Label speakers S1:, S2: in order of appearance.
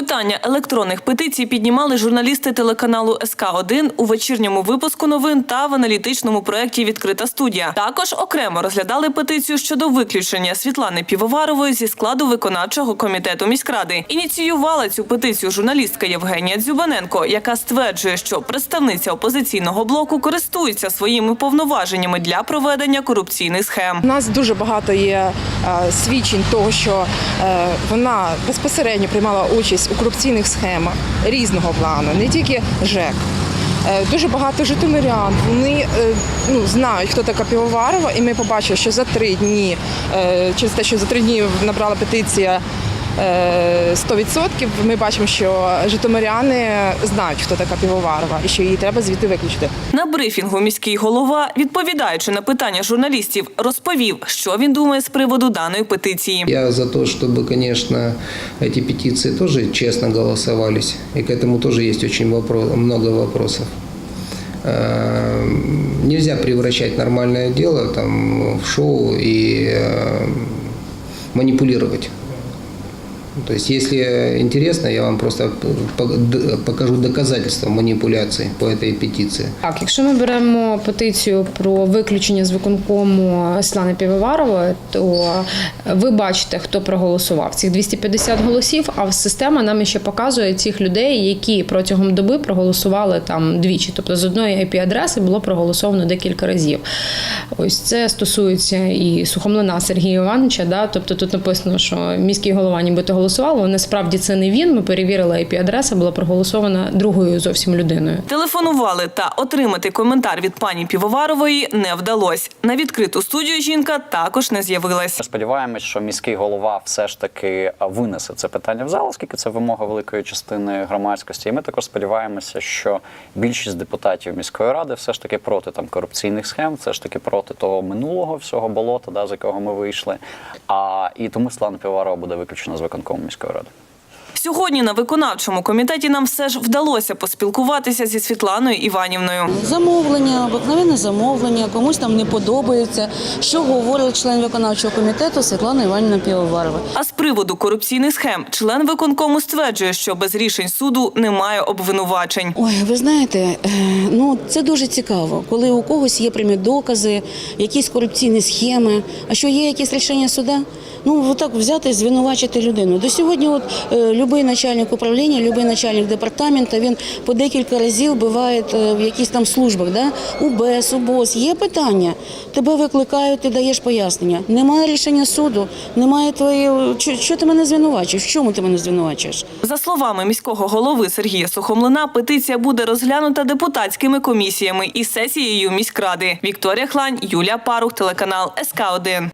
S1: Питання електронних петицій піднімали журналісти телеканалу СК 1 у вечірньому випуску новин та в аналітичному проєкті Відкрита студія. Також окремо розглядали петицію щодо виключення Світлани Півоварової зі складу виконавчого комітету міськради. Ініціювала цю петицію журналістка Євгенія Дзюбаненко, яка стверджує, що представниця опозиційного блоку користується своїми повноваженнями для проведення корупційних схем.
S2: У нас дуже багато є е, свідчень того, що е, вона безпосередньо приймала участь у корупційних схемах різного плану, не тільки ЖЕК. Е, Дуже багато житомирян вони е, ну, знають, хто така Півоварова, і ми побачили, що за три дні, е, через те, що за три дні набрала петиція 100%, ми бачимо, що житомиряни знають, хто така Півоварова, і що її треба звідти виключити.
S1: На брифінгу міський голова, відповідаючи на питання журналістів, розповів, що він думає з приводу даної петиції.
S3: Я за то, чтобы, конечно, эти петиции тоже честно голосовались. И к этому тоже есть очень вопро- много вопросов. Э, Нельзя превращать нормальное дело там, в шоу и э, манипулировать. То есть, если интересно, я вам просто покажу доказательства манипуляции по этой петиции.
S4: Так, якщо ми беремо петицію про виключення з виконкому Світлани Півоварової, то ви бачите, хто проголосував цих 250 голосів. А система нам ще показує цих людей, які протягом доби проголосували там двічі. Тобто з одної IP-адреси було проголосовано декілька разів. Ось це стосується і Сухомлина Сергія Івановича. Да? Тобто тут написано, що міський голова нібито голосував, але насправді це не він. Ми перевірили IP-адреса, була проголосована другою зовсім людиною.
S1: Телефонували та отримати коментар від пані Півоварової не вдалось. На відкриту студію жінка також не з'явилась.
S5: Сподіваємось, що міський голова все ж таки винесе це питання в зал, оскільки це вимога великої частини громадськості. І ми також сподіваємося, що більшість депутатів міської ради все ж таки проти там корупційних схем, все ж таки проти того минулого всього болота, да, з якого ми вийшли. А і тому Слана Піварова буде виключена з виконкому міської ради.
S1: Сьогодні на виконавчому комітеті нам все ж вдалося поспілкуватися зі Світланою Іванівною.
S6: Замовлення, обикновенне замовлення, комусь там не подобається, що говорить член виконавчого комітету Світлана Іванівна Півоварова.
S1: А з приводу корупційних схем член виконкому стверджує, що без рішень суду немає обвинувачень.
S6: Ой, ви знаєте, е, ну це дуже цікаво, коли у когось є прямі докази, якісь корупційні схеми. А що є якісь рішення суда? Ну отак взяти і звинувачити людину. До сьогодні, от е, любий начальник управління, любий начальник департаменту, він по декілька разів буває е, в якісь там службах, да? УБС, УБОС. Є питання. Тебе викликають, ти даєш пояснення. Немає рішення суду, немає твоєї. Що, ти мене звинувачуєш? В чому ти мене звинувачуєш?
S1: За словами міського голови Сергія Сухомлина, петиція буде розглянута депутатськими комісіями і сесією міськради. Вікторія Хлань, Юлія Парух, телеканал СК 1